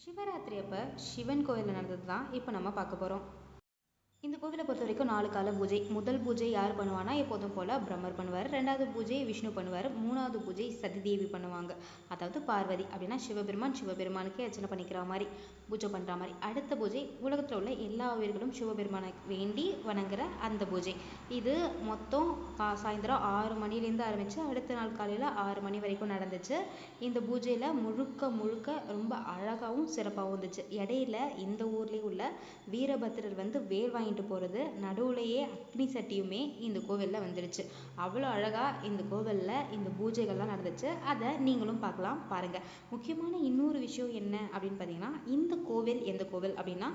சிவராத்திரி அப்போ சிவன் கோயிலில் நடந்தது தான் இப்போ நம்ம பார்க்க போகிறோம் இந்த கோவிலை பொறுத்த வரைக்கும் நாலு கால பூஜை. முதல் பூஜை யார் பண்ணுவானா எப்போதும் போல் பிரம்மர் பண்ணுவார். ரெண்டாவது பூஜை விஷ்ணு பண்ணுவார். மூணாவது பூஜை சதிதேவி பண்ணுவாங்க. அதாவது பார்வதி. அப்படின்னா சிவபெருமான் சிவபெருமானுக்கே அர்ச்சனை பண்ணிக்கிற மாதிரி பூஜை பண்ணுற மாதிரி. அடுத்த பூஜை உலகத்தில் உள்ள எல்லா உயிர்களும் சிவபெருமானை வேண்டி வணங்குற அந்த பூஜை. இது மொத்தம் கா சாயந்தரம் ஆறு மணிலேருந்து ஆரம்பித்து அடுத்த நாள் காலையில் ஆறு மணி வரைக்கும் நடந்துச்சு. இந்த பூஜையில் முழுக்க முழுக்க ரொம்ப அழகாகவும் சிறப்பாகவும் இருந்துச்சு. இடையில இந்த ஊர்லேயே உள்ள வீரபத்திரர் வந்து வேல் வாங்கிட்டு போகிறது நடுவுலையே அக்னி சட்டியுமே இந்த கோவிலில் வந்துருச்சு. அவ்வளோ அழகாக இந்த கோவிலில் இந்த பூஜைகள்லாம் நடந்துச்சு. அதை நீங்களும் பார்க்கலாம் பாருங்கள் முக்கியமான இன்னொரு விஷயம் என்ன அப்படின்னு பார்த்தீங்கன்னா இந்த கோவில் எந்த கோவில் அப்படின்னா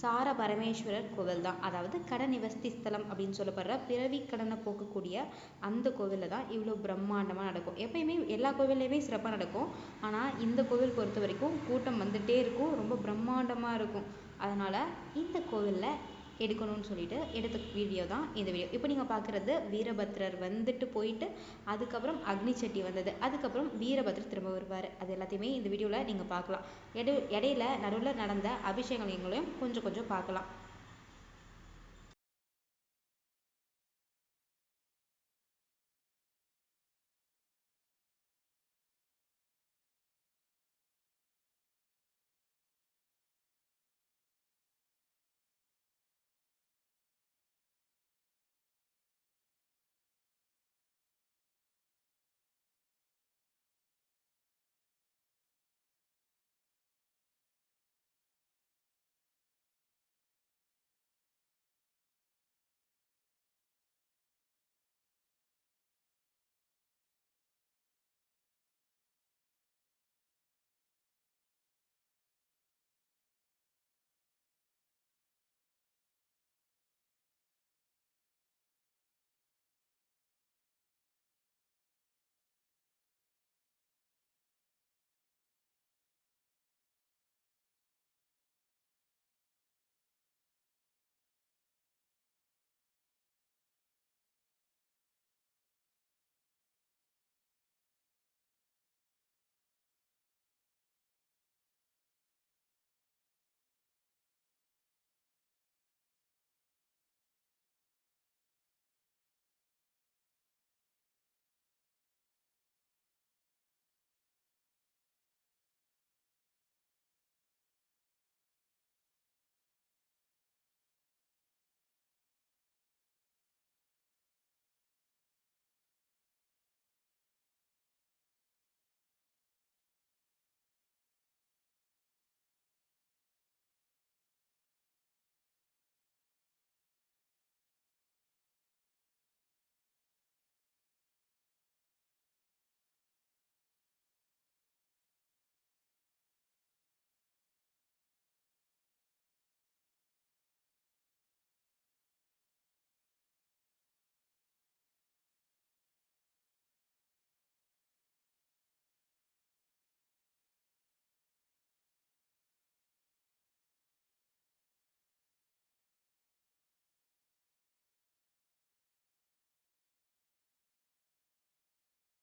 சார பரமேஸ்வரர் கோவில் தான். அதாவது கட நிவஸ்தி ஸ்தலம் அப்படின்னு சொல்லப்படுற பிறவி கடனை போக்கக்கூடிய அந்த கோவிலில் தான் இவ்வளோ பிரம்மாண்டமாக நடக்கும். எப்பயுமே எல்லா கோவில்லையுமே சிறப்பாக நடக்கும். ஆனால் இந்த கோவில் பொறுத்த வரைக்கும் கூட்டம் வந்துட்டே இருக்கும். ரொம்ப பிரம்மாண்டமாக இருக்கும். அதனால் இந்த கோவிலில் எடுக்கணும்னு சொல்லிட்டு எடுத்த வீடியோ தான் இந்த வீடியோ இப்போ நீங்கள் பார்க்குறது வீரபத்ரர் வந்துட்டு போயிட்டு அதுக்கப்புறம் அக்னி சட்டி வந்தது. அதுக்கப்புறம் வீரபத்ரர் திரும்ப வருவார். அது எல்லாத்தையுமே இந்த வீடியோவில் நீங்கள் பார்க்கலாம். எடு இடையில நடுவில் நடந்த அபிஷேகங்களையும் கொஞ்சம் கொஞ்சம் பார்க்கலாம்.